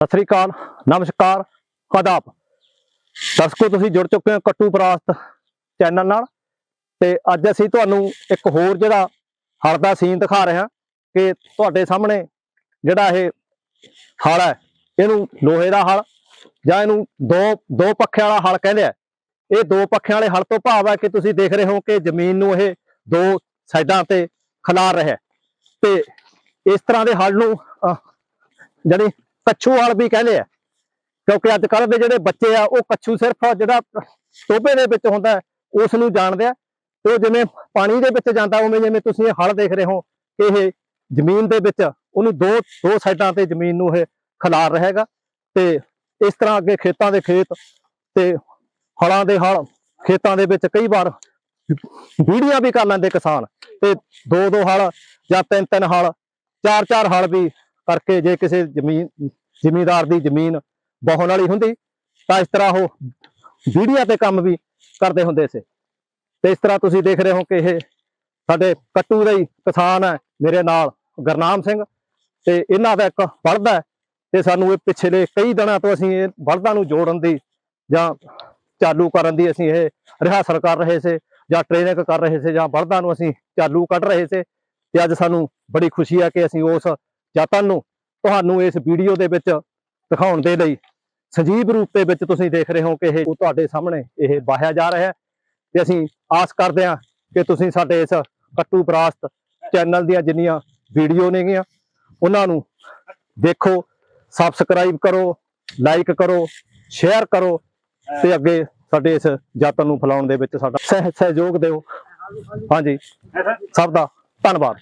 ਸਤਿ ਸ੍ਰੀ ਅਕਾਲ ਨਮਸਕਾਰ ਆਦਾਬ। ਦਰਸ਼ਕੋ ਤੁਸੀਂ ਜੁੜ ਚੁੱਕੇ ਹੋ ਕੱਟੂ ਪ੍ਰਾਸਤ ਚੈਨਲ ਨਾਲ। ਤੇ ਅੱਜ ਅਸੀਂ ਤੁਹਾਨੂੰ ਇੱਕ ਹੋਰ ਜਿਹੜਾ ਹਲ ਦਾ ਸੀਨ ਦਿਖਾ ਰਹੇ ਹਾਂ ਕਿ ਤੁਹਾਡੇ ਸਾਹਮਣੇ ਜਿਹੜਾ ਇਹ ਹਲ ਹੈ ਇਹਨੂੰ ਲੋਹੇ ਦਾ ਹਲ ਜਾਂ ਇਹਨੂੰ ਦੋ ਦੋ ਪੱਖਿਆਂ ਵਾਲਾ ਹਲ ਕਹਿੰਦੇ ਆ। ਇਹ ਦੋ ਪੱਖਿਆਂ ਵਾਲੇ ਹਲ ਤੋਂ ਭਾਵ ਹੈ ਕਿ ਤੁਸੀਂ ਦੇਖ ਰਹੇ ਹੋ ਕਿ ਜ਼ਮੀਨ ਨੂੰ ਇਹ ਦੋ ਸਾਈਡਾਂ ਤੇ ਖਿਲਾਰ ਰਿਹਾ ਹੈ। ਤੇ ਇਸ ਤਰ੍ਹਾਂ ਦੇ ਹਲ ਨੂੰ ਅਹ, ਜਿਹੜੀ ਕੱਛੂ ਹਲ ਵੀ ਕਹਿੰਦੇ ਆ। ਕਿਉਂਕਿ ਅੱਜ ਕੱਲ੍ਹ ਦੇ ਜਿਹੜੇ ਬੱਚੇ ਆ ਉਹ ਕੱਛੂ ਸਿਰਫ ਜਿਹੜਾ ਟੋਬੇ ਦੇ ਵਿੱਚ ਹੁੰਦਾ ਹੈ, ਉਸ ਨੂੰ ਜਾਣਦੇ ਆ। ਤੇ ਉਹ ਜਿਵੇਂ ਪਾਣੀ ਦੇ ਵਿੱਚ ਜਾਂਦਾ ਉਵੇਂ ਜਿਵੇਂ ਤੁਸੀਂ ਇਹ ਹਲ ਦੇਖ ਰਹੇ ਹੋ ਕਿ ਇਹ ਜ਼ਮੀਨ ਦੇ ਵਿੱਚ ਉਹਨੂੰ ਦੋ ਦੋ ਸਾਈਡਾਂ ਤੇ ਜ਼ਮੀਨ ਨੂੰ ਇਹ ਖਿਲਾਰ ਰਹੇਗਾ ਤੇ ਇਸ ਤਰ੍ਹਾਂ ਅੱਗੇ ਖੇਤਾਂ ਦੇ ਖੇਤ ਤੇ ਹਲਾਂ ਦੇ ਹਲ ਖੇਤਾਂ ਦੇ ਵਿੱਚ ਕਈ ਵਾਰ ਵੀਡੀਆਂ ਵੀ ਕਰ ਲੈਂਦੇ ਕਿਸਾਨ। ਤੇ ਦੋ ਦੋ ਹਲ ਜਾਂ ਤਿੰਨ ਤਿੰਨ ਹਲ ਚਾਰ ਚਾਰ ਹਲ ਵੀ ਕਰਕੇ ਜੇ ਕਿਸੇ ਜ਼ਮੀਨ, ਜ਼ਿਮੀਂਦਾਰ ਦੀ ਜ਼ਮੀਨ ਬਹੁਣ ਵਾਲੀ ਹੁੰਦੀ, ਤਾਂ ਇਸ ਤਰ੍ਹਾਂ ਉਹ ਵੀਡੀਆ ਤੇ ਕੰਮ ਵੀ ਕਰਦੇ ਹੁੰਦੇ ਸੀ। ਤੇ ਇਸ ਤਰ੍ਹਾਂ ਤੁਸੀਂ ਦੇਖ ਰਹੇ ਹੋ ਕਿ ਇਹ ਸਾਡੇ ਕੱਟੂ ਦੇ ਹੀ ਕਿਸਾਨ ਹੈ, ਮੇਰੇ ਨਾਲ ਗੁਰਨਾਮ ਸਿੰਘ। ਤੇ ਇਹਨਾਂ ਦਾ ਇੱਕ ਬਲਦ ਹੈ ਤੇ ਸਾਨੂੰ ਇਹ ਪਿਛਲੇ ਕਈ ਦਿਨਾਂ ਤੋਂ ਅਸੀਂ ਇਹ ਬਲਦਾਂ ਨੂੰ ਜੋੜਨ ਦੀ ਜਾਂ ਚਾਲੂ ਕਰਨ ਦੀ ਅਸੀਂ ਇਹ ਰਿਹਾਸਲ ਕਰ ਰਹੇ ਸੀ ਜਾਂ ਟ੍ਰੇਨਿੰਗ ਕਰ ਰਹੇ ਸੀ ਜਾਂ ਬਲਦਾਂ ਨੂੰ ਅਸੀਂ ਚਾਲੂ ਕੱਢ ਰਹੇ ਸੀ। ਤੇ ਅੱਜ ਸਾਨੂੰ ਬੜੀ ਖੁਸ਼ੀ ਹੈ ਕਿ ਅਸੀਂ ਉਸ ਯਤਨ ਨੂੰ ਤੁਹਾਨੂੰ ਇਸ ਵੀਡੀਓ ਦੇ ਵਿੱਚ ਦਿਖਾਉਣ ਦੇ ਲਈ ਸਜੀਵ ਰੂਪ ਦੇ ਵਿੱਚ ਤੁਸੀਂ ਦੇਖ ਰਹੇ ਹੋ ਕਿ ਇਹ ਤੁਹਾਡੇ ਸਾਹਮਣੇ ਇਹ ਵਾਹਿਆ ਜਾ ਰਿਹਾ ਹੈ ਤੇ ਅਸੀਂ ਆਸ ਕਰਦੇ ਹਾਂ ਕਿ ਤੁਸੀਂ ਸਾਡੇ ਇਸ ਕੱਟੂ ਬਰਾਸਤ ਚੈਨਲ ਦੀਆਂ ਜਿੰਨੀਆਂ ਵੀਡੀਓ ਨੇਗੀਆਂ, ਉਹਨਾਂ ਨੂੰ ਦੇਖੋ ਸਬਸਕ੍ਰਾਈਬ ਕਰੋ ਲਾਈਕ ਕਰੋ ਸ਼ੇਅਰ ਕਰੋ ਤੇ ਅੱਗੇ ਸਾਡੇ ਇਸ ਯਤਨ ਨੂੰ ਫੈਲਾਉਣ ਦੇ ਵਿੱਚ ਸਾਡਾ ਸਹਿ- ਸਹਿਯੋਗ ਦਿਓ। ਹਾਂਜੀ, ਸਭ ਦਾ ਧੰਨਵਾਦ।